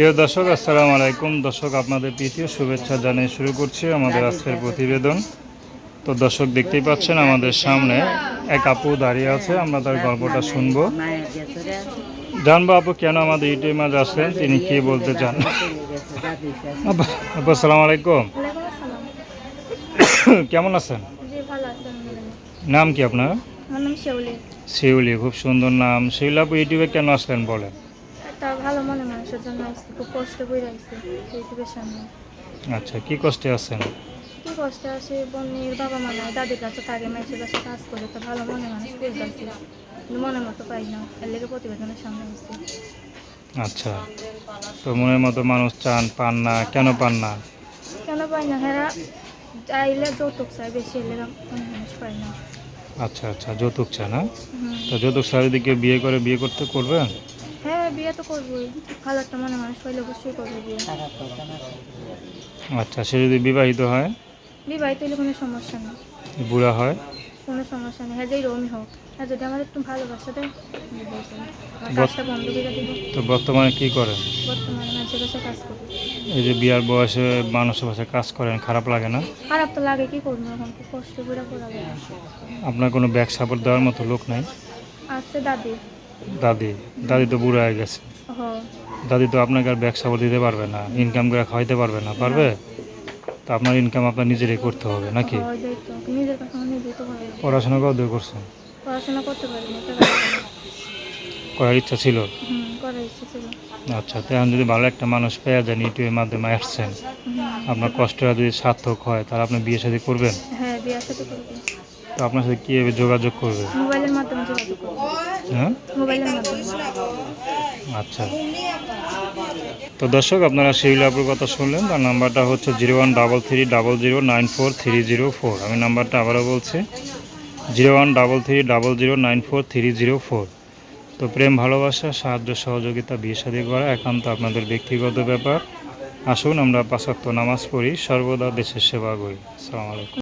প্রিয় দর্শক আসসালামু আলাইকুম। দর্শক আপনাদের প্রীতীয় শুভেচ্ছা জানিয়ে শুরু করছি আমাদের আজকের প্রতিবেদন। তো দর্শক দেখতেই পাচ্ছেন আমাদের সামনে এক আপু দাঁড়িয়ে আছে আমরা তার গল্পটা শুনব। জানব আপু কেন আমাদের ইউটিউব মাঝে আসলেন? তিনি কি বলতে চান? আপু আসসালামু আলাইকুম। কেমন আছেন। নাম কি আপনার? শিউলি। খুব সুন্দর নাম। শিউলি আপু ইউটিউবে কেন আসলেন বলেন? ভালো মনে মানুষের জন্য আসছি খুব কষ্ট করে আসছি ইউটিউবের সামনে। আচ্ছা কি কষ্টে আছেন? কি কষ্ট আসে বোনের বাবা মা নাই দাদির কাছে থাকে মাইসের কাছে কাজ করে তো ভালো মনে মানুষ করে যাচ্ছি। মনের মতো পাই না এর লেগে প্রতিবেদনের সামনে আসছি আচ্ছা তো মনের মতো মানুষ চান পান না কেন পান না? কেন পাই না হেরা চাইলে যৌতুক চাই বেশি এলে মনে মানুষ পাই না। আচ্ছা আচ্ছা যৌতুক চান হ্যাঁ তো যৌতুক চারিদিকে বিয়ে করে বিয়ে করতে করবেন? হ্যাঁ বিয়ে তো করবোই। ভালো একটা মনে মানুষ পাইলে অবশ্যই করব বিয়ে। আচ্ছা সে যদি বিবাহিত হয়? বিবাহিত হলে কোনো সমস্যা নেই। বুড়া হয়? কোনো সমস্যা নেই হ্যাঁ যেই রমি হোক। হ্যাঁ যদি আমার একটু ভালোবাসা দেয় কাজটা বন্ধ করে দিব। তো বর্তমানে কি করেন? বর্তমানে মানুষের কাছে কাজ করি। এই যে বিয়ার বয়সে মানুষের পাশে কাজ করেন খারাপ লাগে না? খারাপ তো লাগে কি করব এখন? কষ্ট করে করা আপনার কোনো ব্যাগ সাপোর্ট দেওয়ার মতো লোক নাই? আসছে দাদি। দাদি দাদি তো বুড়ো হয়ে গেছে। দাদি তো আপনাকে আর সাপোর্ট দিতে পারবে না ইনকাম করে খাওয়াইতে পারবে না পারবে? তো আপনার ইনকাম আপনার নিজেরই করতে হবে নাকি? হয় পড়াশোনা কত দূর করছেন পড়াশোনা করতে। করার ইচ্ছা ছিল? আচ্ছা তো এখন যদি ভালো একটা মানুষ পেয়ে যান ইউটিউবের মাধ্যমে আসছেন আপনার কষ্টটা যদি সার্থক হয় তাহলে আপনি বিয়ে শাদী করবেন? হ্যাঁ বিয়ে সাথে করব। তো আপনার সাথে কীভাবে যোগাযোগ করবে? মোবাইলের মাধ্যমে যোগাযোগ করব। হ্যাঁ? মোবাইলের মাধ্যমে। আচ্ছা। তো দর্শক আপনারা শিউলাপুর কথা শুনলেন তার নাম্বারটা হচ্ছে zero one double three double zero nine four three zero four. আমি নাম্বারটা আবারও বলছি zero one double three double zero nine four three zero four. তো প্রেম ভালোবাসা সাহায্য সহযোগিতা বিয়ে শাদী করা একান্ত আপনাদের ব্যক্তিগত ব্যাপার। আসুন আমরা পাঁচাত্ত নামাজ পড়ি সর্বদা দেশের সেবা করি। আসসালামু আলাইকুম।